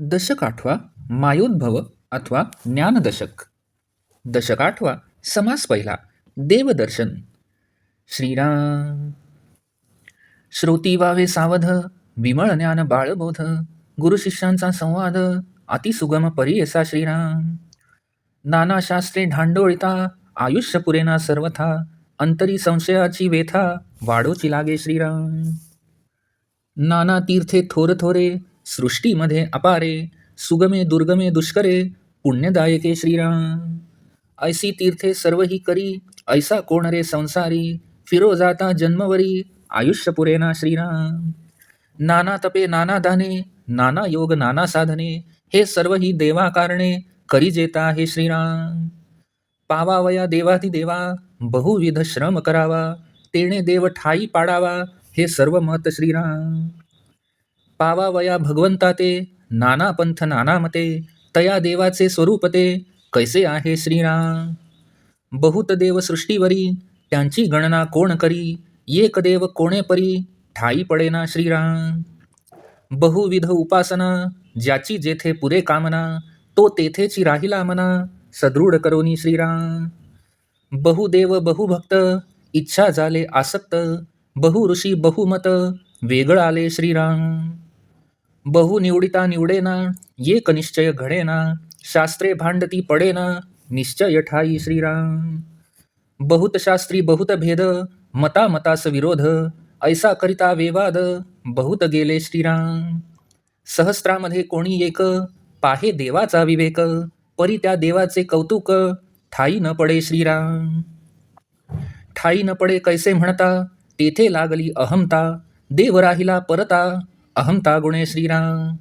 दशक आठवा मायोद्भव अथवा ज्ञानदशक. दशक आठवा समास पहिला देवदर्शन. श्रीराम. श्रोती वावे सावध विमळ ज्ञान बाळबोध गुरु शिष्यांचा संवाद अतिसुगम परियसा श्रीराम. नाना शास्त्रे ढांडोळिता आयुष्य पुरेना सर्वथा अंतरी संशयाची वेथा वाढोची लागे श्रीराम. नाना तीर्थे थोर थोरे सृष्टीमध्ये अपारे सुगमे दुर्गमे दुष्करे पुण्यदायके श्रीराम। ऐसी तीर्थे सर्व ही करी ऐसा कोण रे संसारी फिरो जाता जन्मवरी आयुष्य पुरेना श्रीराम। नाना तपे नाना दाने नाना योग नाना साधने हे सर्व ही देवा कारणे करी जेता हे श्रीराम। पावावया देवाधिदेवा बहुविध श्रम करावा तेणे देव ठाई पाडावा हे सर्व मत श्रीराम। पावावया भगवंता ते नाना पंथ नाना मते तया देवाचे स्वरूप ते कैसे आहे श्रीराम? बहुत देव सृष्टीवरी त्यांची गणना कोण करी? एक देव कोणे परी? ठाई पडेना श्रीराम. बहुविध उपासना ज्याची जेथे पुरे कामना तो तेथेची राहिला मना सदृढ करोनी श्रीराम. बहुदेव बहुभक्त इच्छा झाले आसक्त बहु ऋषी बहुमत वेगळ आले श्रीराम. बहु निवडिता निवडेना ये कनिश्चय घडेना शास्त्रे भांडती पडेना निश्चय ठाई श्रीराम. बहुत शास्त्री बहुत भेद मता मतास विरोध ऐसा करिता वेवाद बहुत गेले श्रीराम. सहस्त्रामध्ये कोणी एक पाहे देवाचा विवेक परी त्या देवाचे कौतुक ठाई न पडे श्रीराम. ठाई न पडे कैसे म्हणता तेथे लागली अहमता देव राहिला परता अहंता गुणे श्रीराम।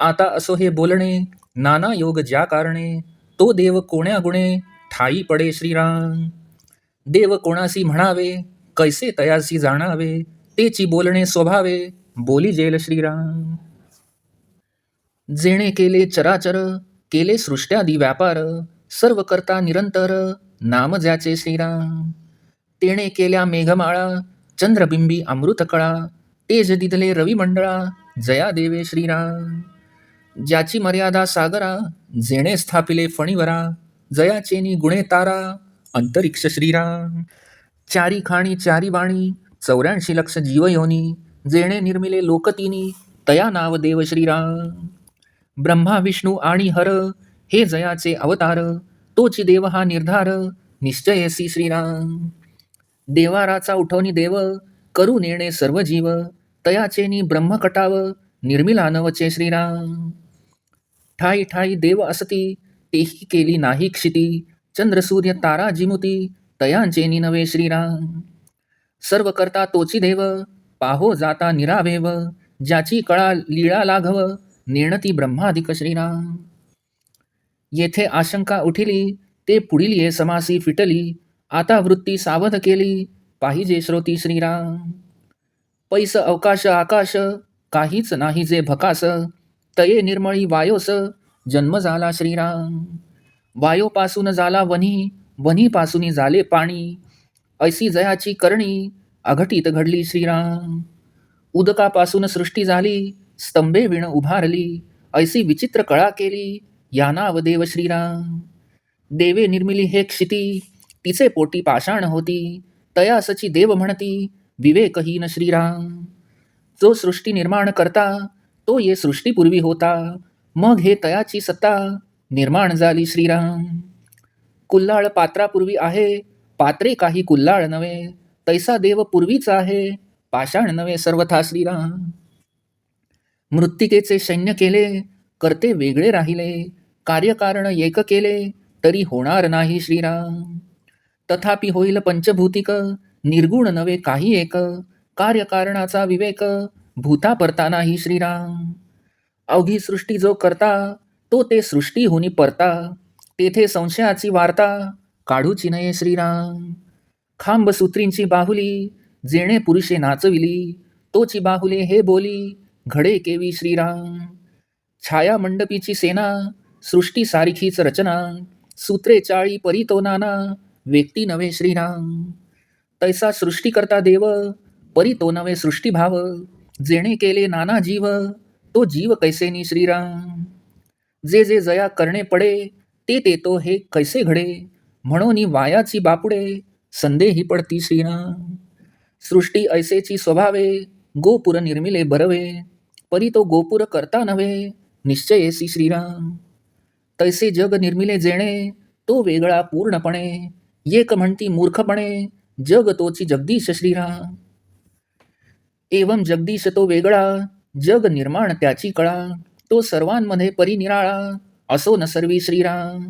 आता असो हे बोलणे नाना योग ज्या कारणे तो देव कोण्या गुणे ठाई पडे श्रीराम। देव कोणासी म्हणावे कैसे तयासी जाणावे तेची बोलणे स्वभावे बोली जेल श्रीराम। जेणे केले चराचर केले सृष्ट्यादी व्यापार सर्व करता निरंतर नाम ज्याचे श्रीराम। तेणे केल्या मेघमाळा चंद्रबिंबी अमृतकळा तेज दिदले रविमंडळा जया देवे श्रीराम. ज्याची मर्यादा सागरा जेणे स्थापिले फणीवरा जयाचेनी गुणे तारा अंतरिक्ष श्रीराम. चारी खाणी चारी वाणी चौऱ्याऐंशी लक्ष जीवयोनी जेणे निर्मिले लोकतिनी तया नाव देव श्रीराम. ब्रह्मा विष्णू आणि हर हे जयाचे अवतार तोची देव हा निर्धार निश्चयसी श्रीराम. देवाराचा उठवणी देव करू नेणे सर्व जीव तयाचेनी ब्रह्मकटाव निर्मिला नवचे श्रीराम. ठाई ठाई देव असती तेही केली नाही क्षिती. चंद्र सूर्य तारा जिमुती तयांचेनी नवे श्रीराम. सर्व करता तोची देव पाहो जाता निरावेव. ज्याची कळा लीळा लाघव नेणती ब्रह्माधिक श्रीराम. येथे आशंका उठिली ते पुढील ये समासी फिटली. आता वृत्ती सावध केली पाहिजे श्रोती श्रीराम. पैस अवकाश आकाश काहीच नाही जे भकास. तये निर्मळी वायोस जन्म झाला श्रीराम. वायोपासून झाला वनी वनीपासून झाले पाणी. ऐसी जयाची करणी अघटित घडली श्रीराम. उदकापासून सृष्टी झाली स्तंभे विण उभारली. ऐसी विचित्र कळा केली या नाव देव श्रीराम. देवे निर्मिली हे क्षिती तिचे पोटी पाषाण होती. तयासची देव म्हणती विवेकहीन श्रीराम. जो सृष्टी निर्माण करता तो ये सृष्टीपूर्वी होता. मग हे तयाची सत्ता निर्माण झाली श्रीराम. कुल्लाळ पात्रापूर्वी आहे पात्रे काही कुल्लाळ नव्हे. तैसा देव पूर्वीच आहे पाषाण नव्हे सर्वथा श्रीराम. मृत्तिकेचे सैन्य केले करते वेगळे राहिले. कार्यकारण एक केले तरी होणार नाही श्रीराम. तथापि होईल पंचभूतिक निर्गुण नवे काही एक. कार्यकारणाचा विवेक भूता परतानाही श्रीराम. अवघी सृष्टी जो करता तो ते सृष्टी होनी परता. तेथे संशयाची वार्ता काढूची नये श्रीराम. खांब सूत्रींची बाहुली जेणे पुरुषे नाचविली तोची बाहुले हे बोली घडे केवी श्रीराम. छाया मंडपीची सेना सृष्टी सारखीच रचना सूत्रे चाळी परितो नाना व्यक्ती नवे श्रीराम. तैसा सृष्टी करता देव परी तो नवे सृष्टीभाव जेणे केले नाना जीव तो जीव कैसेनी श्रीराम? जे जे जया करणे पडे ते ते तो हे कैसे घडे? म्हणून वायाची बापुडे संदेही पडती श्रीराम. सृष्टी ऐसेची स्वभावे गोपुर निर्मिले बरवे परी तो गोपुर करता नव्हे निश्चयेसी श्रीराम. तैसे जग निर्मिले जेणे तो वेगळा पूर्णपणे एक म्हणती मूर्खपणे जग तोची जगदीश श्रीराम। एवम जगदीश तो वेगळा जग निर्माण त्याची कळा तो सर्वांमध्ये परिनिराळा असो न सर्वी श्रीराम।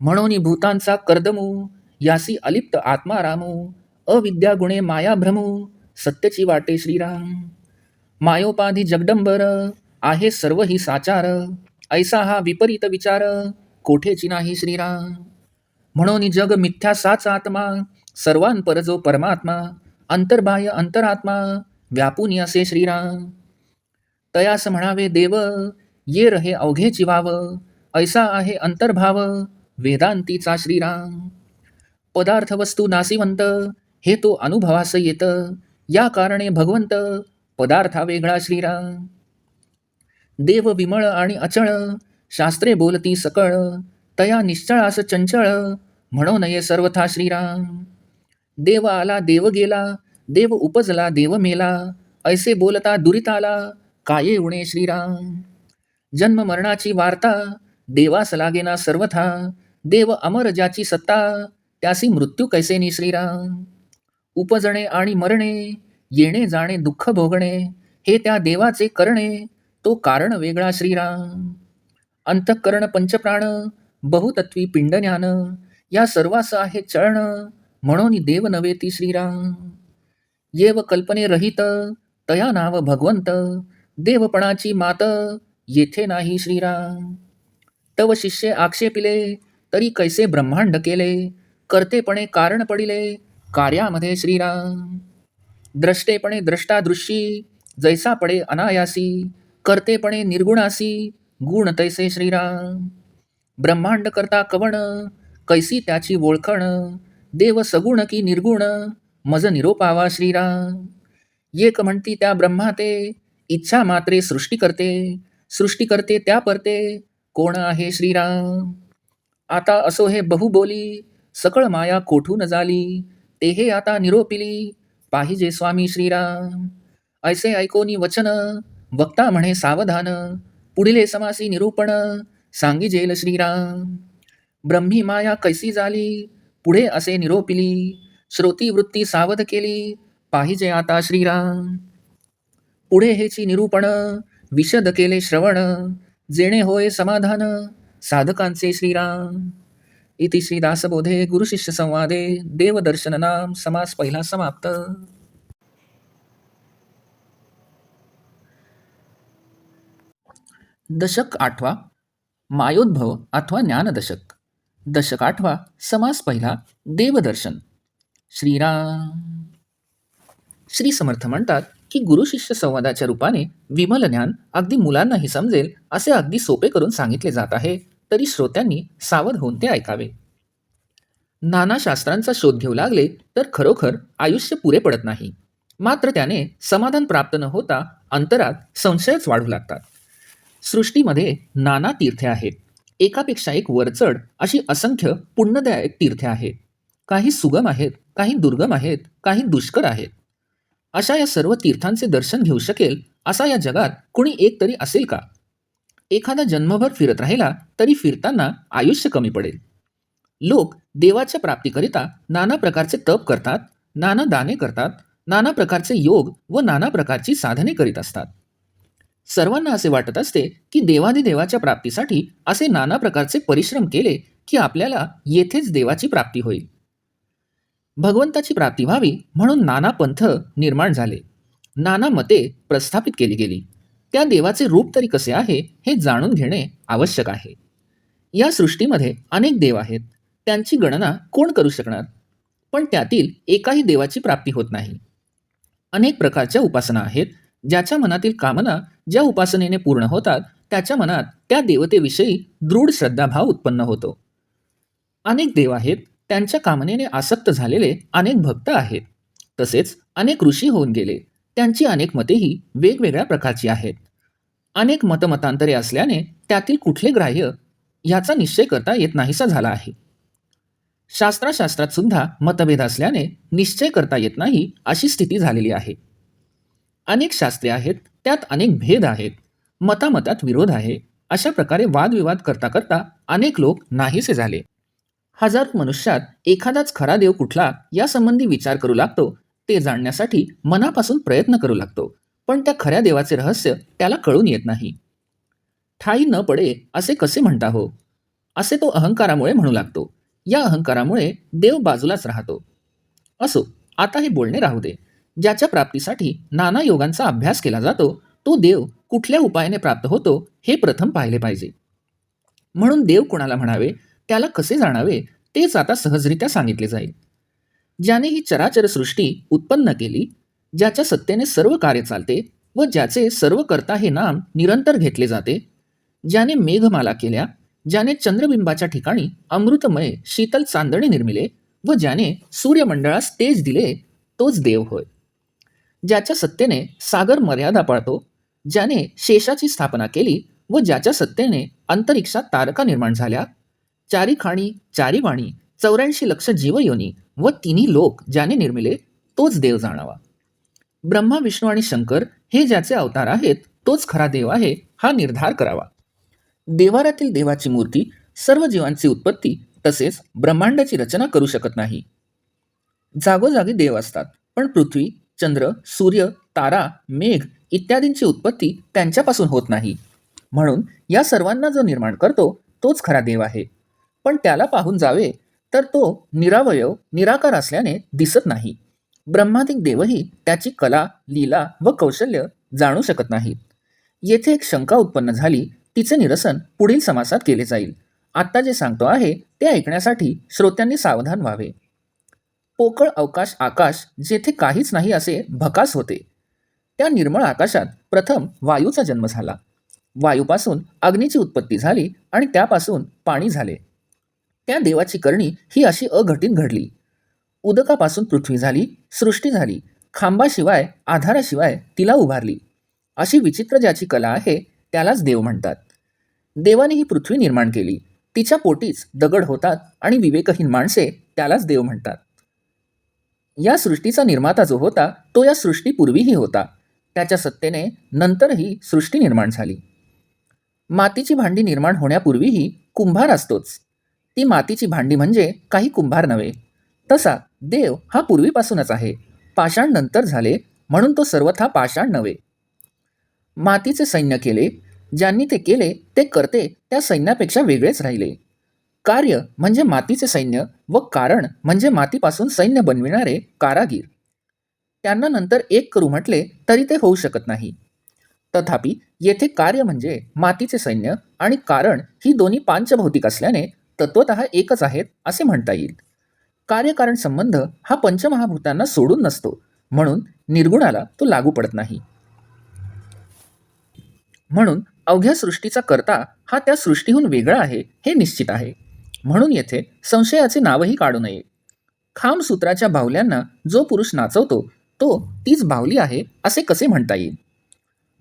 म्हणून भूतांचा कर्दमू यासी अलिप्त आत्मा रामू अविद्या गुणे माया भ्रमू सत्यची वाटे श्रीराम। मायोपाधी जगदंबर आहे सर्व ही साचार ऐसा हा विपरीत विचार कोठेची नाही श्रीराम। म्हणून जग मिथ्या साच आत्मा सर्वांपर जो परमात्मा अंतर्बाह्य अंतरात्मा व्यापून असे श्रीराम. तयास म्हणावे देव ये रहे अवघे चिवाव ऐसा आहे अंतर्भाव वेदांतीचा श्रीराम. पदार्थ वस्तू नासिवंत हे तो अनुभवास येत या कारणे भगवंत पदार्था वेगळा श्रीराम. देव विमळ आणि अचळ शास्त्रे बोलती सकळ तया निश्चळास चंचळ म्हणो नये सर्वथा श्रीराम. देव आला देव गेला देव उपजला देव मेला ऐसे बोलता दुरिताला काये उणे श्रीराम? जन्म मरणाची वार्ता देवास लागेना सर्वथा देव अमर ज्याची सत्ता त्यासी मृत्यू कैसेनी श्रीराम? उपजणे आणि मरणे येणे जाणे दुःख भोगणे हे त्या देवाचे करणे तो कारण वेगळा श्रीराम. अंतःकरण पंचप्राण बहुतत्वी पिंडज्ञान या सर्वास आहे चळण म्हणून देव नव्हे ती श्रीराम. येव कल्पने रहित तया नाव भगवंत देवपणाची मात येथे नाही श्रीराम. तव शिष्य आक्षेपिले तरी कैसे ब्रह्मांड केले कर्तेपणे कारण पडिले कार्यामध्ये श्रीराम. द्रष्टेपणे द्रष्टादृशी जैसा पडे अनायासी करतेपणे निर्गुणासी गुण तैसे श्रीराम. ब्रह्मांड करता कवण कैसी त्याची ओळखण देव सगुण की निर्गुण मज निरोपावा श्रीराम। एक म्हणती त्या ब्रह्मा ते इच्छा मात्रे सृष्टी करते सृष्टी करते त्या परते कोण आहे श्रीराम? आता असो हे बहुबोली सकळ माया कोठून झाली ते हे आता निरोपिली पाहिजे स्वामी श्रीराम। ऐसे ऐकोनी वचन वक्ता म्हणे सावधान पुढिले समासी निरूपण सांगिजेल श्रीराम। ब्रह्मी माया कैसी झाली पुढे असे निरोपिली श्रोती वृत्ती सावध केली पाहिजे आता श्रीराम. पुढे हेची निरूपण विशद केले श्रवण जेणे होय समाधान साधकांचे श्रीराम. इति श्रीदासबोधे गुरुशिष्य संवादे देवदर्शन नाम समास पहिला समाप्त. दशक आठवा मायोद्भव अथवा ज्ञानदशक. दशक आठवा समास पहिला देवदर्शन. श्रीराम. श्री समर्थ म्हणतात की गुरु शिष्य संवादाच्या रूपाने विमल ज्ञान अगदी मुलांनाही समजेल असे अगदी सोपे करून सांगितले जात आहे तरी श्रोत्यांनी सावध होऊन ते ऐकावे. नाना शास्त्रांचा शोध घेऊ लागले तर खरोखर आयुष्य पुरे पडत नाही. मात्र त्याने समाधान प्राप्त न होता अंतरात संशयच वाढू लागतात. सृष्टीमध्ये नाना तीर्थे आहेत. एकापेक्षा एक वरचढ अशी असंख्य पुण्यदायक तीर्थे आहेत. काही सुगम आहेत काही दुर्गम आहेत काही दुष्कर आहेत. अशा या सर्व तीर्थांचे दर्शन घेऊ शकेल असा या जगात कुणी एक तरी असेल का? एखादा जन्मभर फिरत राहिला तरी फिरताना आयुष्य कमी पडेल. लोक देवाच्या प्राप्तीकरिता नाना प्रकारचे तप करतात नाना दाने करतात नाना प्रकारचे योग व नाना प्रकारची साधने करीत असतात. सर्वांना असे वाटत असते की देवादिदेवाच्या प्राप्तीसाठी असे नाना प्रकारचे परिश्रम केले की आपल्याला येथेच देवाची प्राप्ती होईल. भगवंताची प्राप्ती व्हावी म्हणून नाना पंथ निर्माण झाले. नाना मते प्रस्थापित केली गेली. त्या देवाचे रूप तरी कसे आहे हे जाणून घेणे आवश्यक आहे. या सृष्टीमध्ये अनेक देव आहेत. त्यांची गणना कोण करू शकणार? पण त्यातील एकाही देवाची प्राप्ती होत नाही. अनेक प्रकारच्या उपासना आहेत. ज्याच्या मनातील कामना ज्या उपासनेने पूर्ण होतात त्याच्या मनात त्या देवतेविषयी दृढ श्रद्धाभाव उत्पन्न होतो. अनेक देव आहेत त्यांच्या कामनेने आसक्त झालेले अनेक भक्त आहेत. तसेच अनेक ऋषी होऊन गेले त्यांची अनेक मतेही वेगवेगळ्या प्रकारची आहेत. अनेक मतमतांतरे असल्याने त्यातील कुठले ग्राह्य ह्याचा निश्चय करता येत नाहीसा झाला आहे. शास्त्राशास्त्रात सुद्धा मतभेद असल्याने निश्चय करता येत नाही अशी स्थिती झालेली आहे. अनेक शास्त्रे आहेत त्यात अनेक भेद आहेत मतामतात विरोध आहे अशा प्रकारे वादविवाद करता करता अनेक लोक नाहीसे झाले. हजारो मनुष्यात एखादाच खरा देव कुठला यासंबंधी विचार करू लागतो ते जाणण्यासाठी मनापासून प्रयत्न करू लागतो पण त्या खऱ्या देवाचे रहस्य त्याला कळून येत नाही. ठाई न पडे असे कसे म्हणता हो? असे तो अहंकारामुळे म्हणू लागतो या अहंकारामुळे देव बाजूलाच राहतो. असो आता हे बोलणे राहू दे. ज्याच्या प्राप्तीसाठी नाना योगांचा अभ्यास केला जातो तो देव कुठल्या उपायाने प्राप्त होतो हे प्रथम पाहिले पाहिजे. म्हणून देव कोणाला म्हणावे त्याला कसे जाणावे तेच आता सहजरित्या सांगितले जाईल. ज्याने ही चराचर सृष्टी उत्पन्न केली ज्याच्या सत्तेने सर्व कार्य चालते व ज्याचे सर्व करता हे नाम निरंतर घेतले जाते ज्याने मेघमाला केल्या ज्याने चंद्रबिंबाच्या ठिकाणी अमृतमय शीतल चांदणे निर्मिले व ज्याने सूर्यमंडळास तेज दिले तोच देव होय. ज्याच्या सत्तेने सागर मर्यादा पाळतो ज्याने शेषाची स्थापना केली व ज्याच्या सत्तेने अंतरिक्षात तारका निर्माण झाल्या. चारी खाणी चारी वाणी चौऱ्याऐंशी लक्ष जीवयोनी व तिन्ही लोक ज्याने निर्मिले तोच देव जाणावा. ब्रह्मा विष्णू आणि शंकर हे ज्याचे अवतार आहेत तोच खरा देव आहे हा निर्धार करावा. देवारातील देवाची मूर्ती सर्व जीवांची उत्पत्ती तसेच ब्रह्मांडाची रचना करू शकत नाही. जागोजागी देव असतात पण पृथ्वी चंद्र सूर्य तारा मेघ इत्यादींची उत्पत्ती त्यांच्यापासून होत नाही. म्हणून या सर्वांना जो निर्माण करतो तोच खरा देव आहे. पण त्याला पाहून जावे तर तो निरावयव निराकार असल्याने दिसत नाही. ब्रह्मादिक देवही त्याची कला लीला व कौशल्य जाणू शकत नाहीत. येथे एक शंका उत्पन्न झाली तिचे निरसन पुढील समासात केले जाईल. आत्ता जे सांगतो आहे ते ऐकण्यासाठी श्रोत्यांनी सावधान व्हावे. पोकळ अवकाश आकाश जेथे काहीच नाही असे भकास होते. त्या निर्मळ आकाशात प्रथम वायूचा जन्म झाला. वायूपासून अग्नीची उत्पत्ती झाली आणि त्यापासून पाणी झाले. त्या देवाची करणी ही अशी अघटित घडली. उदकापासून पृथ्वी झाली सृष्टी झाली खांबाशिवाय आधाराशिवाय तिला उभारली. अशी विचित्र ज्याची कला आहे त्यालाच देव म्हणतात. देवाने ही पृथ्वी निर्माण केली. तिच्या पोटीच दगड होतात आणि विवेकहीन माणसे त्यालाच देव म्हणतात. या सृष्टीचा निर्माता जो होता तो या सृष्टीपूर्वीही होता. त्याच्या सत्तेने नंतरही सृष्टी निर्माण झाली. मातीची भांडी निर्माण होण्यापूर्वीही कुंभार असतोच. ती मातीची भांडी म्हणजे काही कुंभार नव्हे. तसा देव हा पूर्वीपासूनच आहे. पाषाण नंतर झाले म्हणून तो सर्वथा पाषाण नव्हे. मातीचे सैन्य केले ज्यांनी ते केले ते करते त्या सैन्यापेक्षा वेगळेच राहिले. कार्य म्हणजे मातीचे सैन्य व कारण म्हणजे मातीपासून सैन्य बनविणारे कारागीर. त्यांना नंतर एक करू म्हटले तरी ते होऊ शकत नाही. तथापि येथे कार्य म्हणजे मातीचे सैन्य आणि कारण ही दोन्ही पांचभौतिक असल्याने तत्वत एकच आहेत असे म्हणता येईल. कार्यकारण संबंध हा पंचमहाभूतांना सोडून नसतो म्हणून निर्गुणाला तो लागू पडत नाही. म्हणून अवघ्या सृष्टीचा कर्ता हा त्या सृष्टीहून वेगळा आहे हे निश्चित आहे. म्हणून येथे संशयाचे नावही काढू नये. खांब सूत्राच्या बाहुल्यांना जो पुरुष नाचवतो तो तीच बाहुली आहे असे कसे म्हणता येईल?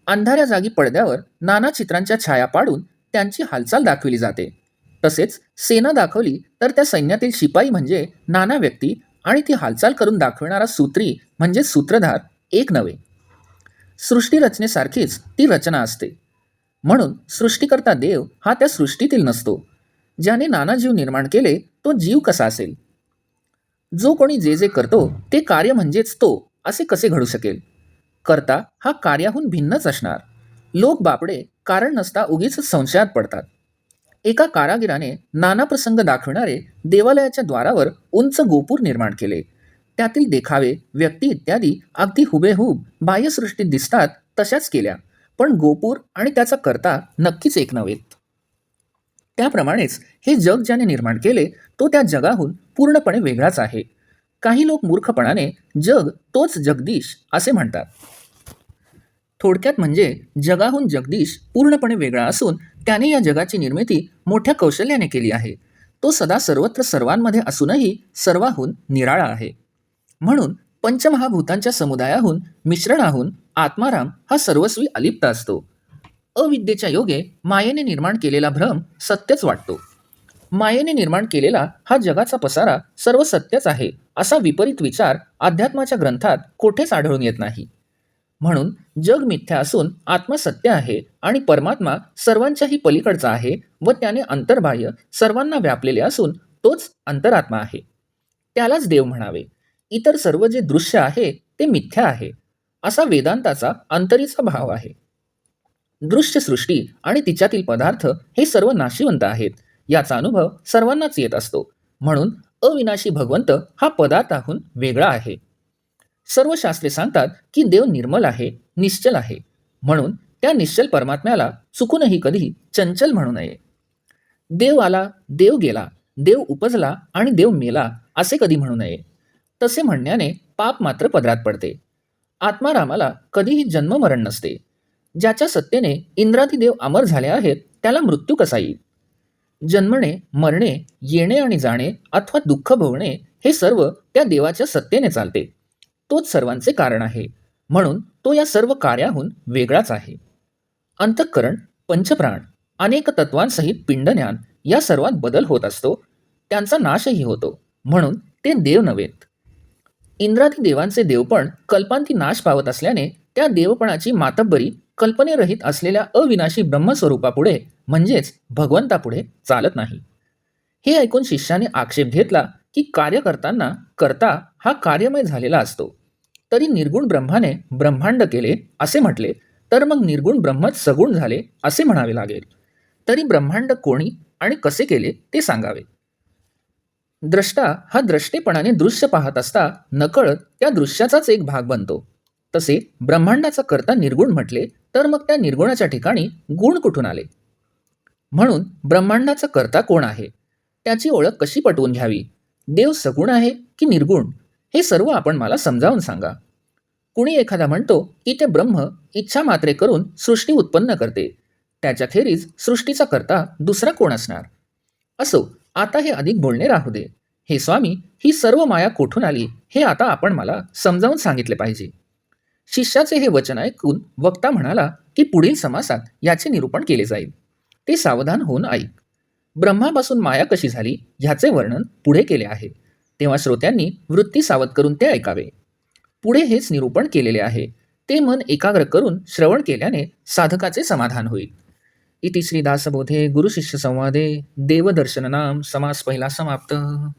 अंधाऱ्या जागी पडद्यावर नाना चित्रांच्या छाया पाडून त्यांची हालचाल दाखविली जाते. तसेच सेना दाखवली तर त्या सैन्यातील शिपाई म्हणजे नाना व्यक्ती आणि ती हालचाल करून दाखविणारा सूत्री म्हणजे सूत्रधार एक नव्हे. सृष्टी रचनेसारखीच ती रचना असते. म्हणून सृष्टीकर्ता देव हा त्या सृष्टीतील नसतो. ज्याने नाना जीव निर्माण केले तो जीव कसा असेल? जो कोणी जे जे करतो ते कार्य म्हणजेच तो असे कसे घडू शकेल? करता हा कार्याहून भिन्नच असणार. लोक बापडे कारण नसता उगीच संशयात पडतात. एका कारागिराने नाना प्रसंग दाखविणारे देवालयाच्या द्वारावर उंच गोपूर निर्माण केले. त्यातील देखावे व्यक्ती इत्यादी अगदी हुबेहूब बाह्यसृष्टीत दिसतात तशाच केल्या. पण गोपूर आणि त्याचा करता नक्कीच एक नव्हे. त्याप्रमाणेच हे जग ज्याने निर्माण केले तो त्या जगाहून पूर्णपणे वेगळाच आहे. काही लोक मूर्खपणाने जग तोच जगदीश असे म्हणतात. थोडक्यात म्हणजे जगाहून जगदीश पूर्णपणे वेगळा असून त्याने या जगाची निर्मिती मोठ्या कौशल्याने केली आहे. तो सदा सर्वत्र सर्वांमध्ये असूनही सर्वाहून निराळा आहे. म्हणून पंचमहाभूतांच्या समुदायाहून मिश्रणाहून आत्माराम हा सर्वस्वी अलिप्त असतो. अविद्येच्या योगे मायेने निर्माण केलेला भ्रम सत्यच वाटतो. मायेने निर्माण केलेला हा जगाचा पसारा सर्व सत्यच आहे असा विपरीत विचार अध्यात्माच्या ग्रंथात कोठेच आढळून येत नाही. म्हणून जग मिथ्या असून आत्मा सत्य आहे आणि परमात्मा सर्वांच्याही पलीकडचा आहे व त्याने अंतर्बाह्य सर्वांना व्यापलेले असून तोच अंतरात्मा आहे. त्यालाच देव म्हणावे. इतर सर्व जे दृश्य आहे ते मिथ्या आहे असा वेदांताचा अंतरीचा भाव आहे. दृश्य सृष्टी आणि तिच्यातील पदार्थ हे सर्व नाशिवंत आहेत. याचा अनुभव सर्वांनाच येत असतो. म्हणून अविनाशी भगवंत हा पदार्थाहून वेगळा आहे. सर्व शास्त्रे सांगतात की देव निर्मल आहे निश्चल आहे. म्हणून त्या निश्चल परमात्म्याला चुकूनही कधी चंचल म्हणू नये. देव आला देव गेला देव उपजला आणि देव मेला असे कधी म्हणू नये. तसे म्हणण्याने पाप मात्र पदरात पडते. आत्मारामाला कधीही जन्ममरण नसते. ज्याच्या सत्तेने इंद्रादिदेव अमर झाले आहेत त्याला मृत्यू कसा येईल? जन्मणे मरणे येणे आणि जाणे अथवा दुःख भोगणे हे सर्व त्या देवाच्या सत्तेने चालते. तोच सर्वांचे कारण आहे. म्हणून तो या सर्व कार्याहून वेगळाच आहे. अंतःकरण पंचप्राण अनेक तत्वांसहित पिंडज्ञान या सर्वात बदल होत असतो. त्यांचा नाशही होतो. म्हणून ते देव नव्हेत. इंद्रादी देवांचे देवपण कल्पांती नाश पावत असल्याने त्या देवपणाची मातब्बरी कल्पनेरहित असलेल्या अविनाशी ब्रह्मस्वरूपापुढे म्हणजेच भगवंतापुढे चालत नाही. हे ऐकून शिष्याने आक्षेप घेतला की कार्य करताना करता हा कार्यमय झालेला असतो. तरी निर्गुण ब्रह्माने ब्रह्मांड केले असे म्हटले तर मग निर्गुण ब्रह्मच सगुण झाले असे म्हणावे लागेल. तरी ब्रह्मांड कोणी आणि कसे केले ते सांगावे. द्रष्टा हा द्रष्टेपणाने दृश्य पाहत असता नकळत त्या दृश्याचाच एक भाग बनतो. तसे ब्रह्मांडाचा करता निर्गुण म्हटले तर मग त्या निर्गुणाच्या ठिकाणी गुण कुठून आले? म्हणून ब्रह्मांडाचा कर्ता कोण आहे? त्याची ओळख कशी पटवून घ्यावी? देव सगुण आहे की निर्गुण? हे सर्व आपण मला समजावून सांगा. कुणी एखादा म्हणतो की ते ब्रह्म इच्छा मात्रे करून सृष्टी उत्पन्न करते. त्याच्याखेरीज सृष्टीचा करता दुसरा कोण असणार? असो आता हे अधिक बोलणे राहू दे. हे स्वामी ही सर्व माया कोठून आली हे आता आपण मला समजावून सांगितले पाहिजे. शिष्याचे हे वचन ऐकून वक्ता म्हणाला की पुढील समासात याचे निरूपण केले जाईल. ते सावधान होऊन ऐक. ब्रह्मापासून माया कशी झाली ह्याचे वर्णन पुढे केले आहे. तेव्हा श्रोत्यांनी वृत्ती सावध करून ते ऐकावे. पुढे हेच निरूपण केलेले आहे. ते मन एकाग्र करून श्रवण केल्याने साधकाचे समाधान होईल. इति श्री दासबोधे गुरुशिष्य संवादे. देवदर्शननाम समास पहिला समाप्त.